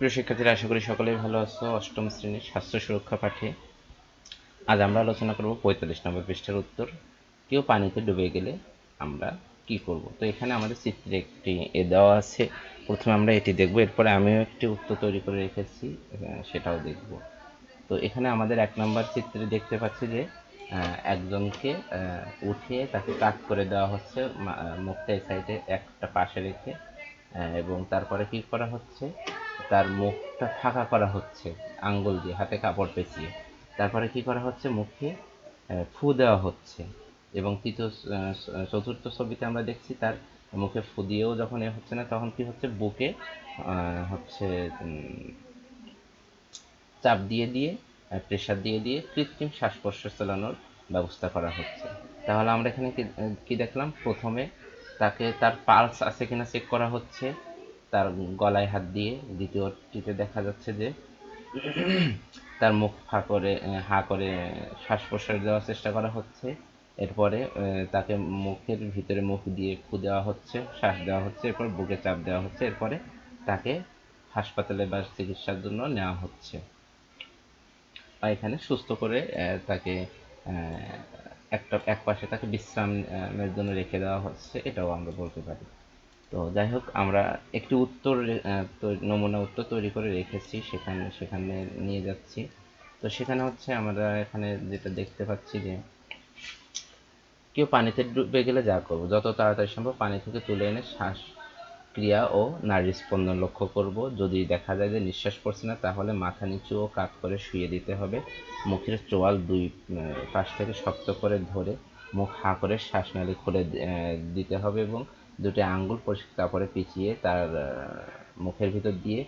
প্রিয় শিক্ষার্থীরা, আশা করি সকলেই ভালো আছো। অষ্টম শ্রেণির স্বাস্থ্য সুরক্ষা পাঠে। আজ আমরা আলোচনা করব পঁয়তাল্লিশ নম্বর পৃষ্ঠার উত্তর। কেউ পানিতে ডুবে গেলে আমরা কি করব? তো এখানে আমাদের চিত্রে একটি এ দেওয়া আছে। প্রথমে আমরা এটি দেখব। এরপরে আমিও একটি উত্তর তৈরি করে রেখেছি সেটাও দেখব। তো এখানে আমাদের এক নম্বর চিত্রে দেখতে পাচ্ছি যে একজনকে উঠিয়ে তাকে কাট করে দেওয়া হচ্ছে মুখটা এই সাইডে একটা পাশে রেখে এবং তারপরে কি করা হচ্ছে? তার মুখটা ফাঁকা করা হচ্ছে, আঙ্গুল দিয়ে, হাতে কাপড় পেঁচিয়ে। তারপরে কি করা হচ্ছে? মুখে ফু দেওয়া হচ্ছে। এবং তৃতীয় চতুর্থ ছবিতে আমরা দেখছি তার মুখে ফু দিয়েও যখন এ হচ্ছে না, তখন কি হচ্ছে? বুকে হচ্ছে চাপ দিয়ে দিয়ে প্রেশার দিয়ে দিয়ে কৃত্রিম শ্বাস প্রশ্বাস চালানোর ব্যবস্থা করা হচ্ছে। তাহলে আমরা এখানে কি দেখলাম? প্রথমে তাকে তার পালস আছে কিনা চেক করা হচ্ছে। তার গলায় হাত দিয়ে দ্বিতীয়টিতে দেখা যাচ্ছে যে তার মুখ ফা করে হা করে শ্বাস প্রশ্বাস দেওয়ার চেষ্টা করা হচ্ছে। এরপরে তাকে মুখের ভিতরে মুখ দিয়ে ফু দেওয়া হচ্ছে, শ্বাস দেওয়া হচ্ছে, এরপর বুকে চাপ দেওয়া হচ্ছে, এরপরে তাকে হাসপাতালে বা চিকিৎসার জন্য নেওয়া হচ্ছে। বা এখানে সুস্থ করে তাকে একটা এক পাশে তাকে বিশ্রামের জন্য রেখে দেওয়া হচ্ছে, এটাও আমরা বলতে পারি। তো যাই হোক, আমরা একটি উত্তর নমুনা উত্তর তৈরি করে রেখেছি, সেখানে সেখানে নিয়ে যাচ্ছি। তো সেখানে হচ্ছে আমরা এখানে যেটা দেখতে পাচ্ছি যে, কেউ পানিতে ডুবে গেলে যা করব? যত তাড়াতাড়ি সম্ভব পানি থেকে তুলে এনে শ্বাস ক্রিয়া ও নাড়ির স্পন্দন লক্ষ্য করব। যদি দেখা যায় যে নিঃশ্বাস পড়ছে না, তাহলে মাথা নিচু ও কাত করে শুয়ে দিতে হবে। মুখের চোয়াল দুই পাশ থেকে শক্ত করে ধরে মুখ হা করে শ্বাসনালী খুলে দিতে হবে এবং দুটি আঙ্গুল পরিষ্কার কাপড়ে পিছিয়ে তার মুখের ভিতর দিয়ে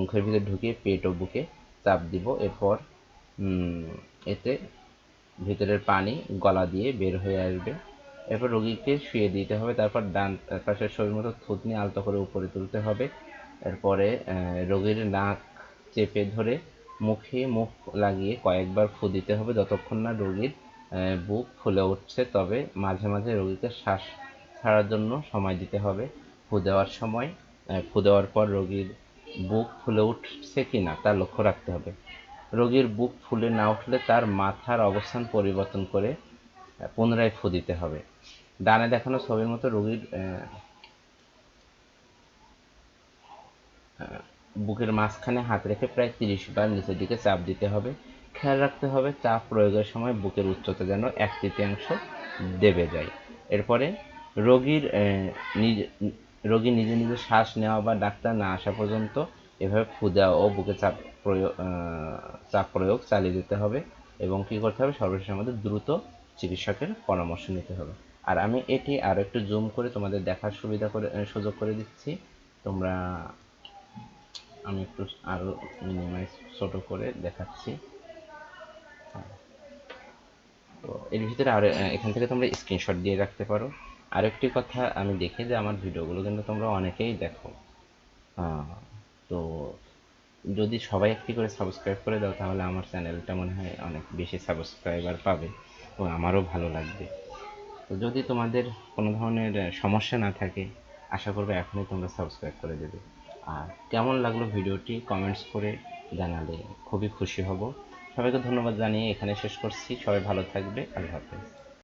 মুখের ভিতর ঢুকিয়ে পেট ও বুকে চাপ দিব। এরপর এতে ভিতরের পানি গলা দিয়ে বের হয়ে আসবে। এরপর রোগীকে শুয়ে দিতে হবে। তারপর ডান, পাশের শরীর মতো থুতনি আলতো করে উপরে তুলতে হবে। এরপরে রোগীর নাক চেপে ধরে মুখে মুখ লাগিয়ে কয়েকবার ফু দিতে হবে। যতক্ষণ না রোগীর বুক ফুলে উঠছে, তবে মাঝে মাঝে রোগীকে শ্বাস ছাড়ার জন্য সময় দিতে হবে। ফু দেওয়ার সময় ফু দেওয়ার পর রোগীর বুক ফুলে উঠছে কিনা তা লক্ষ্য রাখতে হবে। রোগীর বুক ফুলে না উঠলে তার মাথার অবস্থান পরিবর্তন করে পুনরায় ফু দিতে হবে। ডানে দেখানো ছবির মতো রোগীর বুকের মাঝখানে হাত রেখে প্রায় তিরিশ বার নিচের দিকে চাপ দিতে হবে। খেয়াল রাখতে হবে চাপ প্রয়োগের সময় বুকের উচ্চতা যেন এক তৃতীয়াংশ দেবে যায়। এরপরে রোগীর নিজে, রোগী নিজে নিজে শ্বাস নেওয়া বা ডাক্তার না আসা পর্যন্ত এভাবে ফু ও বুকে চাপ প্রয়োগ চাপ প্রয়োগ চালিয়ে যেতে হবে এবং কী করতে হবে? সর্বশেষ আমাদের দ্রুত চিকিৎসকের পরামর্শ নিতে হবে। আর আমি এটি আরও একটু জুম করে তোমাদের দেখার সুবিধা করে সুযোগ করে দিচ্ছি। তোমরা, আমি একটু আরও মিনিমাইজ ছোটো করে দেখাচ্ছি। তো এর ভিতরে আর এখান থেকে তোমরা স্ক্রিনশট দিয়ে রাখতে পারো। আরেকটি কথা আমি দেখি যে আমার ভিডিওগুলো কিন্তু তোমরা অনেকেই দেখো। তো যদি সবাই একটি করে সাবস্ক্রাইব করে দাও, তাহলে আমার চ্যানেলটা মনে হয় অনেক বেশি সাবস্ক্রাইবার পাবে এবং আমারও ভালো লাগবে। তো যদি তোমাদের কোনো ধরনের সমস্যা না থাকে, আশা করব এখনই তোমরা সাবস্ক্রাইব করে দেবে। আর কেমন লাগল ভিডিওটি কমেন্টস করে জানালে, খুবই খুশি হব। সবাইকে ধন্যবাদ জানিয়ে এখানে শেষ করছি। সবাই ভালো থাকবে। আল্লাহ হাফেজ।